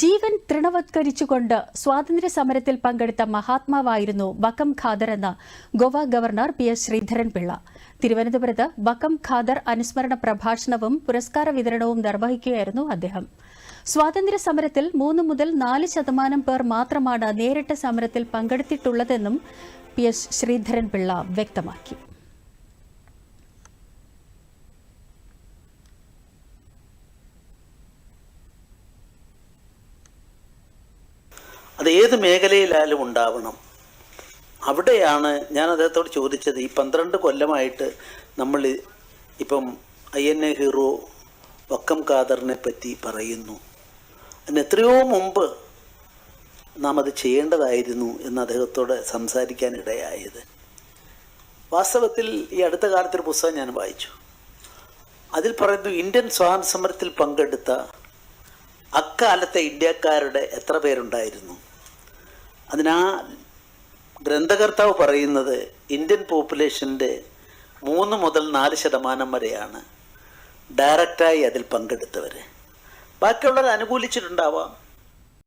ജീവൻ തൃണവത്കരിച്ചുകൊണ്ട് സ്വാതന്ത്ര്യ സമരത്തിൽ പങ്കെടുത്ത മഹാത്മാവായിരുന്നു ബക്കം ഖാദർ എന്ന Goa governor P S Sreedharan Pillai. തിരുവനന്തപുരത്ത് ബക്കം ഖാദർ അനുസ്മരണ പ്രഭാഷണവും പുരസ്കാര വിതരണവും നിർവഹിക്കുകയായിരുന്നു അദ്ദേഹം. സ്വാതന്ത്ര്യ സമരത്തിൽ മൂന്ന് മുതൽ നാല് ശതമാനം പേർ മാത്രമാണ് നേരിട്ട് സമരത്തിൽ പങ്കെടുത്തിട്ടുള്ളതെന്നും പി എസ് ശ്രീധരൻപിള്ള വ്യക്തമാക്കി. അത് ഏത് മേഖലയിലായാലും ഉണ്ടാവണം. അവിടെയാണ് ഞാൻ അദ്ദേഹത്തോട് ചോദിച്ചത് ഈ പന്ത്രണ്ട് കൊല്ലമായിട്ട് നമ്മൾ ഇപ്പം I N A hero Vakkom ഖാദറിനെ പറ്റി പറയുന്നു. അതിന് എത്രയോ മുമ്പ് നാം അത് ചെയ്യേണ്ടതായിരുന്നു എന്ന് അദ്ദേഹത്തോട് സംസാരിക്കാൻ ഇടയായത് വാസ്തവത്തിൽ ഈ അടുത്ത കാലത്തൊരു പുസ്തകം ഞാൻ വായിച്ചു. അതിൽ പറയുന്നു ഇന്ത്യൻ സ്വാതന്ത്ര്യ സമരത്തിൽ പങ്കെടുത്ത അക്കാലത്തെ ഇന്ത്യക്കാരുടെ എത്ര പേരുണ്ടായിരുന്നു? അതിനാ ഗ്രന്ഥകർത്താവ് പറയുന്നത് ഇന്ത്യൻ പോപ്പുലേഷന്റെ മൂന്ന് മുതൽ നാല് ശതമാനം വരെയാണ് ഡയറക്റ്റായി അതിൽ പങ്കെടുത്തവർ ബാക്കിയുള്ളവർ അനുകൂലിച്ചിട്ടുണ്ടാവാം.